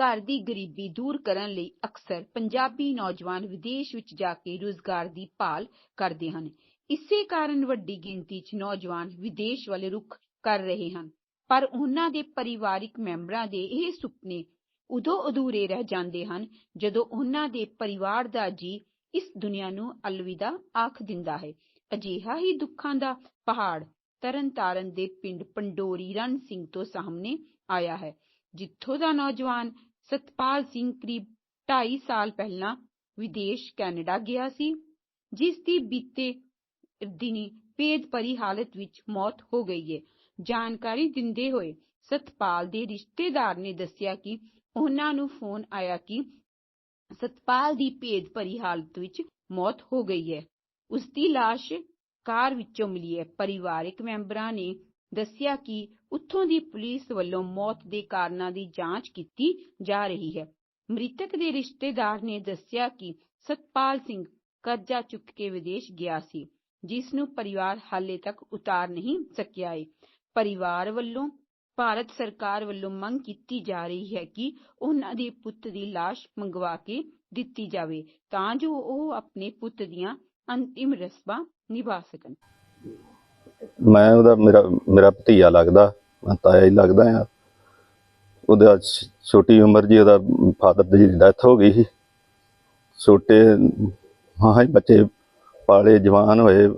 ਘਰ ਦੀ ਗਰੀਬੀ ਦੂਰ ਕਰਨ ਲਈ ਅਕਸਰ ਪੰਜਾਬੀ ਨੌਜਵਾਨ ਵਿਦੇਸ਼ ਵਿੱਚ ਜਾ ਕੇ ਰੁਜ਼ਗਾਰ ਦੀ ਭਾਲ ਕਰਦੇ ਹਨ। ਇਸੇ ਕਾਰਨ ਵੱਡੀ ਗਿਣਤੀ 'ਚ ਨੌਜਵਾਨ ਵਿਦੇਸ਼ ਵੱਲ ਰੁਖ ਕਰ ਰਹੇ ਹਨ। ਪਰ ਉਹਨਾਂ ਦੇ ਪਰਿਵਾਰਿਕ ਮੈਂਬਰਾਂ ਦੇ ਇਹ ਸੁਪਨੇ ਉਦੋਂ ਅਧੂਰੇ ਰਹਿ ਜਾਂਦੇ ਹਨ ਜਦੋਂ ਉਹਨਾਂ ਦੇ ਪਰਿਵਾਰ ਦਾ ਜੀ ਇਸ ਦੁਨੀਆ ਨੂੰ ਅਲਵਿਦਾ ਆਖ ਦਿੰਦਾ ਹੈ। ਅਜਿਹਾ ਹੀ ਦੁੱਖਾਂ ਦਾ ਪਹਾੜ ਤਰਨਤਾਰਨ ਦੇ ਪਿੰਡ ਪੰਡੋਰੀ ਰਣ ਸਿੰਘ ਤੋਂ ਸਾਹਮਣੇ ਆਇਆ ਹੈ, ਜਿੱਥੋਂ ਦਾ ਨੌਜਵਾਨ ਸਤਪਾਲ ਸਿੰਘ ਕਰੀਬ 2.5 ਸਾਲ ਪਹਿਲਾਂ ਵਿਦੇਸ਼ ਕੈਨੇਡਾ ਗਿਆ ਸੀ, ਜਿਸ ਦੀ ਬੀਤੇ ਦਿਨੀ ਭੇਦ ਭਰੀ ਹਾਲਤ ਵਿੱਚ ਮੌਤ ਹੋ ਗਈ ਹੈ ਜਾਣਕਾਰੀ ਦਿੰਦੇ ਹੋਏ ਸਤਪਾਲ ਦੇ ਰਿਸ਼ਤੇਦਾਰ ਨੇ ਦੱਸਿਆ ਕਿ ਉਹਨਾਂ ਨੂੰ ਫੋਨ ਆਇਆ ਕਿ ਸਤਪਾਲ ਦੀ ਭੇਦ ਭਰੀ ਹਾਲਤ ਵਿੱਚ ਮੌਤ ਹੋ ਗਈ ਹੈ ਉਸ ਦੀ ਲਾਸ਼ ਕਾਰ ਵਿੱਚੋਂ ਮਿਲੀ ਹੈ ਪਰਿਵਾਰਕ ਮੈਂਬਰਾਂ ਨੇ ਦੱਸਿਆ ਕਿ ਉੱਥੋਂ ਦੀ ਪੁਲਿਸ ਵੱਲੋਂ ਮੌਤ ਦੇ ਕਾਰਨਾਂ ਦੀ ਜਾਂਚ ਕੀਤੀ ਜਾ ਰਹੀ ਹੈ। ਮ੍ਰਿਤਕ ਦੇ ਰਿਸ਼ਤੇਦਾਰ ਨੇ ਦੱਸਿਆ ਕਿ ਸਤਪਾਲ ਸਿੰਘ ਕਰਜ਼ਾ ਚੁੱਕ ਕੇ ਵਿਦੇਸ਼ ਗਿਆ ਸੀ, ਜਿਸ ਨੂੰ ਪਰਿਵਾਰ ਹਾਲੇ ਤੱਕ ਉਤਾਰ ਨਹੀਂ ਸਕਿਆ ਹੈ ਪਰਿਵਾਰ ਵੱਲੋਂ, ਭਾਰਤ ਸਰਕਾਰ ਵੱਲੋਂ ਮੰਗ ਕੀਤੀ ਜਾ ਰਹੀ ਹੈ ਕਿ ਉਹਨਾਂ ਦੇ ਪੁੱਤ ਦੀ ਲਾਸ਼ ਮੰਗਵਾ ਕੇ ਦਿੱਤੀ ਜਾਵੇ, ਤਾਂ ਜੋ ਉਹ ਆਪਣੇ ਪੁੱਤ ਦੀਆਂ ਅੰਤਿਮ ਰਸਮਾਂ ਨਿਭਾ ਸਕਣ। ਮੈਂ ਉਹਦਾ ਮੇਰਾ ਮੇਰਾ ਭਤੀਆ ਲੱਗਦਾ, ਮੈਂ ਤਾਇਆ ਹੀ ਲੱਗਦਾ ਆ ਉਹਦਾ ਛੋਟੀ ਉਮਰ ਜੀ, ਉਹਦਾ ਫਾਦਰ ਦੀ ਡੈਥ ਹੋ ਗਈ ਸੀ। ਛੋਟੇ, ਹਾਂ ਹਾਂ, ਬੱਚੇ ਪਾਲੇ, ਜਵਾਨ ਹੋਏ,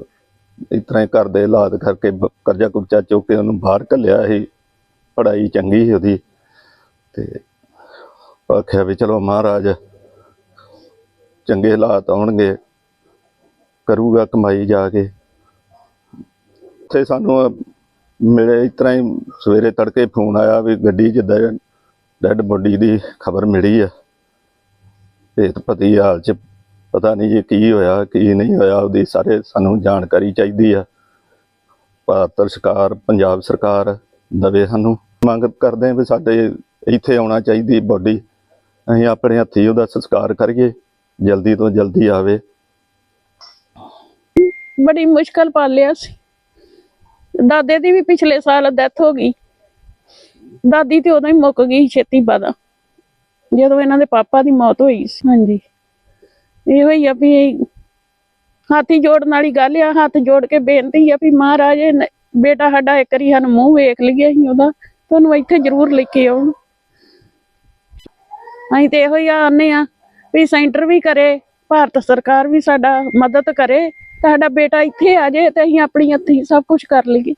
ਇਸ ਤਰ੍ਹਾਂ ਹੀ ਘਰ ਦੇ ਹਾਲਾਤ ਕਰਕੇ ਕਰਜ਼ਾ ਕੁਰਜ਼ਾ ਚੁੱਕ ਕੇ ਉਹਨੂੰ ਬਾਹਰ ਘੱਲਿਆ ਸੀ। ਪੜ੍ਹਾਈ ਚੰਗੀ ਸੀ ਉਹਦੀ ਤੇ ਆਖਿਆ ਵੀ ਚਲੋ ਮਹਾਰਾਜ, ਚੰਗੇ ਹਾਲਾਤ ਆਉਣਗੇ, ਕਰੂਗਾ ਕਮਾਈ ਜਾ ਕੇ। ਉੱਥੇ ਸਾਨੂੰ ਮਿਲੇ ਇਸ ਤਰ੍ਹਾਂ ਹੀ ਸਵੇਰੇ ਤੜਕੇ ਫੋਨ ਆਇਆ ਵੀ ਗੱਡੀ 'ਚ ਡੈਡ ਬੋਡੀ ਦੀ ਖਬਰ ਮਿਲੀ ਆ। ਭੇਤ ਪਤੀ ਹਾਲ 'ਚ ਪਤਾ ਨਹੀਂ ਜੀ ਕੀ ਹੋਇਆ, ਕੀ ਨਹੀਂ ਹੋਇਆ, ਉਹਦੀ ਸਾਰੇ ਸਾਨੂੰ ਜਾਣਕਾਰੀ ਚਾਹੀਦੀ ਆ। ਭਾਰਤ ਸਰਕਾਰ, ਪੰਜਾਬ ਸਰਕਾਰ ਦਵੇ ਸਾਨੂੰ। ਮੰਗ ਕਰਦੇ ਹਾਂ ਵੀ ਸਾਡੇ ਇੱਥੇ ਆਉਣਾ ਚਾਹੀਦੀ ਬੋਡੀ। ਅਸੀਂ ਆਪਣੇ ਹੱਥੀ ਉਹਦਾ ਸੰਸਕਾਰ ਕਰੀਏ, ਜਲਦੀ ਤੋਂ ਜਲਦੀ ਆਵੇ। ਬੜੀ ਮੁਸ਼ਕਲ ਪਾਲਿਆ ਸੀ। ਦਾਦੇ ਦੀ ਵੀ ਪਿਛਲੇ ਸਾਲ ਡੈਥ ਹੋ ਗਈ। ਦਾਦੀ ਤੇ ਉਦੋਂ ਹੀ ਮੁੱਕ ਗਈ ਛੇਤੀ ਬਾਦਾ ਜਦੋਂ ਇਹਨਾਂ ਦੇ ਪਾਪਾ ਦੀ ਮੌਤ ਹੋਈ ਸੀ। ਹਾਂਜੀ। ਇਹੋ ਹੀ ਆ ਵੀ ਹਾਥੀ ਜੋੜਨ ਵਾਲੀ ਗੱਲ ਆ। ਹੱਥ ਜੋੜ ਕੇ ਬੇਨਤੀ ਆ ਵੀ ਮਹਾਰਾਜ ਬੇਟਾ ਸਾਡਾ ਇੱਕ ਵਾਰੀ ਸਾਨੂੰ ਮੂੰਹ ਵੇਖ ਲਈਏ ਅਸੀਂ ਉਹਦਾ। ਤੁਹਾਨੂੰ ਇੱਥੇ ਜ਼ਰੂਰ ਲੈ ਕੇ ਆਉਣ। ਅਸੀਂ ਤੇ ਇਹੋ ਹੀ ਆਨੇ ਆ ਵੀ ਸੈਂਟਰ ਵੀ ਕਰੇ ਭਾਰਤ ਸਰਕਾਰ ਵੀ ਸਾਡਾ ਮਦਦ ਕਰੇ। ਤਾਂ ਸਾਡਾ ਬੇਟਾ ਇੱਥੇ ਆ ਜੇ ਤੇ ਅਸੀਂ ਆਪਣੀ ਹੱਥੀਂ ਸਭ ਕੁਝ ਕਰ ਲਈਏ।